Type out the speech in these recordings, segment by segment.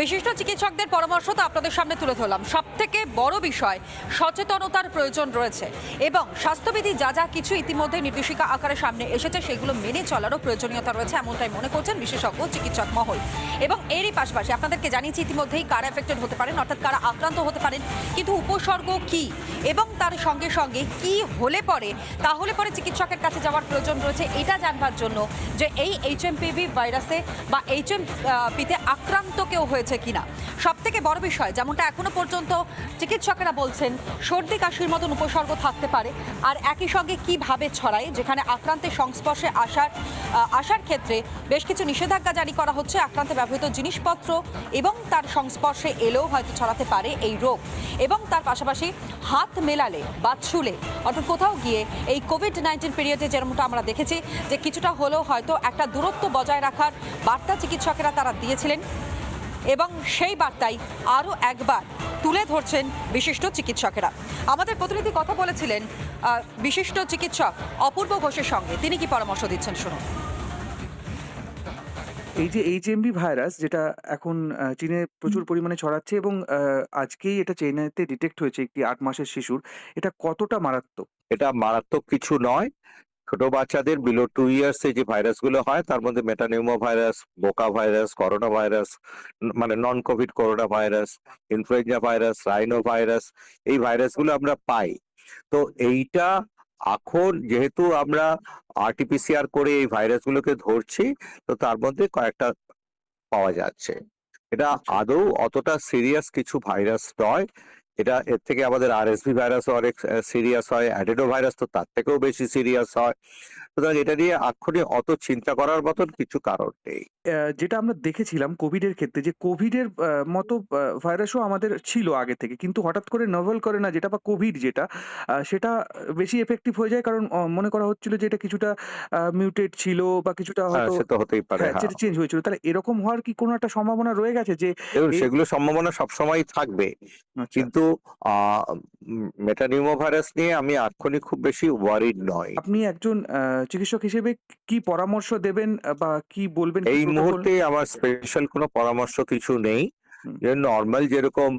বিশিষ্ট চিকিৎসকদের পরামর্শ তো আপনাদের সামনে তুলে ধরলাম। সব থেকে বড় বিষয়, সচেতনতার প্রয়োজন রয়েছে এবং স্বাস্থ্যবিধি যা যা কিছু ইতিমধ্যে নির্দেশিকা আকারে সামনে এসেছে, সেগুলো মেনে চলারও প্রয়োজনীয়তা রয়েছে এমনটাই মনে করছেন বিশেষজ্ঞ চিকিৎসক মহল। এবং এরই পাশাপাশি আপনাদেরকে জানিয়েছি ইতিমধ্যেই কারা এফেক্টেড হতে পারেন, অর্থাৎ কারা আক্রান্ত হতে পারেন, কিন্তু উপসর্গ কি? এবং তার সঙ্গে সঙ্গে কি হলে পরে, তাহলে পরে চিকিৎসকের কাছে যাওয়ার প্রয়োজন রয়েছে, এটা জানবার জন্য যে এই এইচ এইচএমপিভি ভাইরাসে বা এইচএম পিতে আক্রান্ত কেউ হয়েছে কিনা। সব থেকে বড় বিষয়, যেমনটা এখনও পর্যন্ত চিকিৎসকেরা বলছেন, সর্দি কাশির মতন উপসর্গ থাকতে পারে, আর একই সঙ্গে কীভাবে ছড়ায়, যেখানে আক্রান্তের সংস্পর্শে আসার আসার ক্ষেত্রে বেশ কিছু নিষেধাজ্ঞা জারি করা হচ্ছে, আক্রান্তে ব্যবহৃত জিনিসপত্র এবং তার সংস্পর্শে এলেও হয়তো ছড়াতে পারে এই রোগ। এবং তার পাশাপাশি হাত মেলালে বা ছুলে। অর্থাৎ কোথাও গিয়ে এই কোভিড নাইন্টিন পিরিয়ডে যেরকমটা আমরা দেখেছি, যে কিছুটা হলেও হয়তো একটা দূরত্ব বজায় রাখার বার্তা চিকিৎসকেরা তারা দিয়েছিলেন এবং সেই বার্তাই আরও একবার তুলে ধরছেন বিশিষ্ট চিকিৎসকেরা। আমাদের প্রতিনিধি কথা বলেছিলেন বিশিষ্ট চিকিৎসক অপূর্ব ঘোষের সঙ্গে। তিনি কি পরামর্শ দিচ্ছেন, শুনুন। এই যে এইচএমভি ভাইরাস যেটা এখন চীনে প্রচুর পরিমাণে ছড়াচ্ছে এবং আজকেই এটা চাইনাতে ডিটেক্ট হয়েছে একটি আট মাসের শিশুর এটা কতটা মারাত্মক? এটা মারাত্মক কিছু নয়। ছোট বাচ্চাদের বিলো টু ইয়ার্স এ যে ভাইরাসগুলো হয় তার মধ্যে metapneumo virus boca virus corona virus মানে non covid corona virus influenza virus rhino virus এই ভাইরাসগুলো আমরা পাই। তো এইটা এখন যেহেতু আমরা আরটিপিসিআর করে এই ভাইরাস গুলোকে ধরছি তো তার মধ্যে কয়েকটা পাওয়া যাচ্ছে। এটা আদৌ অতটা সিরিয়াস কিছু ভাইরাস নয়। এটা এর থেকে আমাদের আরএসভি ভাইরাস অনেক সিরিয়াস হয়। অ্যাডেডো ভাইরাস তো তার থেকেও বেশি সিরিয়াস হয়। সুতরাং এটা নিয়ে এক্ষুনি অত চিন্তা করার মতন কিছু কারণ নেই। যেটা আমরা দেখেছিলাম কোভিডের ক্ষেত্রে যে কোভিডের আহ, মতো ভাইরাসও আমাদের ছিল আগে থেকে। কিন্তু হঠাৎ করে নভেল করে না যেটা বা কোভিড যেটা সেটা বেশি এফেক্টিভ হয়ে যায় কারণ মনে করা হচ্ছিল যে এটা কিছুটা মিউটেড ছিল বা কিছুটা হ্যাঁ হয়তো সে তো হতেই পারে হ্যাঁ হ্যাঁ। চেঞ্জ হয়েছিল। তাহলে এরকম হওয়ার কি কোনো একটা সম্ভাবনা রয়ে গেছে যে সেগুলো সম্ভাবনা সবসময় থাকবে। আচ্ছা, কিন্তু মেটানিউমো ভাইরাস নিয়ে আমি এক্ষুনি খুব বেশি ওয়ারিড নয় আপনি একজন চিকিৎসক হিসেবে কি পরামর্শ দেবেন বা কি বলবেন এই মুহূর্তে আমার স্পেশাল কোনো পরামর্শ কিছু নেই। নর্মাল যেরকম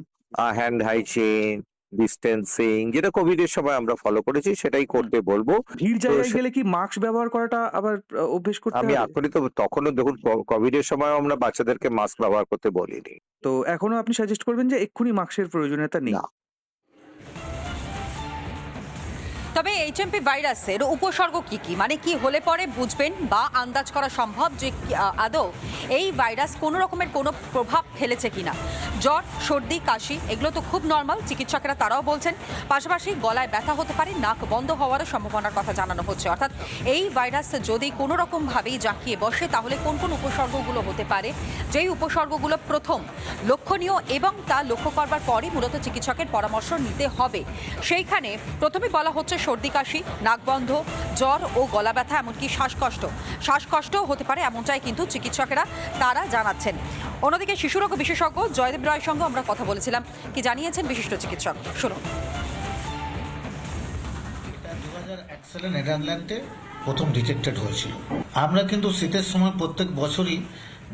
হ্যান্ড হাইজিন ডিস্টেন্সিং যেটা কোভিড এর সময় আমরা ফলো করেছি সেটাই করতে বলব। ভিড় জায়গায় গেলে কি মাস্ক ব্যবহার করাটা আবার অভ্যেস করতে আমি হবে? তো তখনও দেখুন কোভিড এর সময় আমরা বাচ্চাদেরকে মাস্ক ব্যবহার করতে বলিনি। তো এখনও আপনি সাজেস্ট করবেন যে এক্ষুনি মাস্কের প্রয়োজনীয়তা নেই? তবে এইচএমপি ভাইরাসের উপসর্গ কি কি? মানে কি হলে পরে বুঝবেন বা আন্দাজ করা সম্ভব যে আদৌ এই ভাইরাস কোনো রকমের কোনো প্রভাব ফেলেছে কিনা? জ্বর, সর্দি, কাশি, এগুলো তো খুব নর্মাল চিকিৎসকেরা তারাও বলছেন। পাশাপাশি গলায় ব্যথা হতে পারে, নাক বন্ধ হওয়ারও সম্ভাবনার কথা জানানো হচ্ছে। অর্থাৎ এই ভাইরাস যদি কোনো রকমভাবেই জাঁকিয়ে বসে, তাহলে কোন কোন উপসর্গগুলো হতে পারে? যেই উপসর্গগুলো প্রথম, লক্ষণীয় এবং তা লক্ষ্য করবার পরই মূলত চিকিৎসকের পরামর্শ নিতে হবে। সেইখানে প্রথমে বলা হচ্ছে সর্দি, কাশি, নাকবন্ধ, জ্বর ও গলা ব্যথা, এমনকি শ্বাসকষ্ট। শ্বাসকষ্টও হতে পারে এমনটাই কিন্তু চিকিৎসকেরা তারা জানাচ্ছেন। অন্যদিকে শিশুরোগ বিশেষজ্ঞ জয়দেব রায়ের সঙ্গে আমরা কথা বলেছিলাম। কি জানিয়েছেন বিশিষ্ট চিকিৎসক? শুনুন। নেদারল্যান্ডে প্রথম ডিটেক্টেড হয়েছিল। আমরা কিন্তু শীতের সময় প্রত্যেক বছরই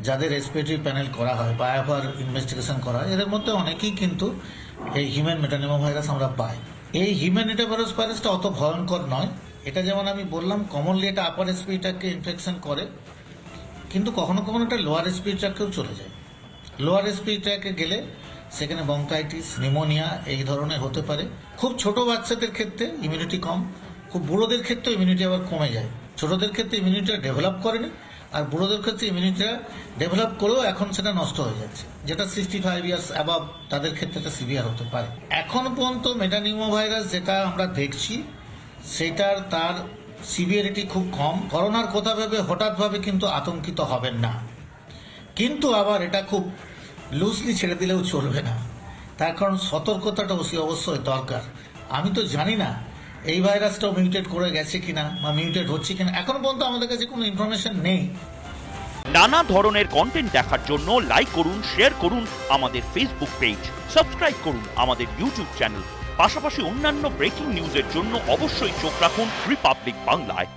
যাদের রেসপিরেটরি প্যানেল করা হয় বা এবার ইনভেস্টিগেশন করা হয়, এদের মধ্যে অনেকেই কিন্তু এই হিউম্যান মেটানিমো ভাইরাস আমরা পাই। এই হিউম্যান মেটাভাইরাস ভাইরাসটা অত ভয়ঙ্কর নয়। এটা যেমন আমি বললাম কমনলি এটা আপার রেসপিরেটারকে ইনফেকশন করে, কিন্তু কখনো কখনো এটা লোয়ার রেসপিরেটারকেও চলে যায়। লোয়ার রেসপিরেটারকে গেলে সেখানে বঙ্কাইটিস নিউমোনিয়া এই ধরনের হতে পারে। খুব ছোট বাচ্চাদের ক্ষেত্রে ইমিউনিটি কম, খুব বুড়োদের ক্ষেত্রে ইমিউনিটি আবার কমে যায়। ছোটদের ক্ষেত্রে ইমিউনিটিটা ডেভেলপ করেনি আর বুড়োদের ক্ষেত্রে ইমিউনিটিটা ডেভেলপ করেও এখন সেটা নষ্ট হয়ে যাচ্ছে। যেটা সিক্সটি ফাইভ ইয়ার্স অ্যাবাভ তাদের ক্ষেত্রে এটা সিভিয়ার হতে পারে। এখন পর্যন্ত মেটানিউমো ভাইরাস যেটা আমরা দেখছি, সেটার তার সিভিয়ারিটি খুব কম। করোনার কথা ভেবে হঠাৎভাবে কিন্তু আতঙ্কিত হবেন না। কিন্তু আবার এটা খুব লুজলি ছেড়ে দিলেও চলবে না। তার কারণ সতর্কতাটা অবশ্যই অবশ্যই দরকার। আমি তো জানি না এই ভাইরাসটাও মিউটেট করে গেছে কিনা বা মিউটেট হচ্ছে কিনা, এখন পর্যন্ত আমাদের কাছে কোনো ইনফরমেশন নেই। নানা ধরনের কন্টেন্ট দেখার জন্য লাইক করুন শেয়ার করুন আমাদের ফেসবুক পেজ সাবস্ক্রাইব করুন আমাদের ইউটিউব চ্যানেল পাশাপাশি অন্যান্য ব্রেকিং নিউজের জন্য অবশ্যই চোখ রাখুন রিপাবলিক বাংলায়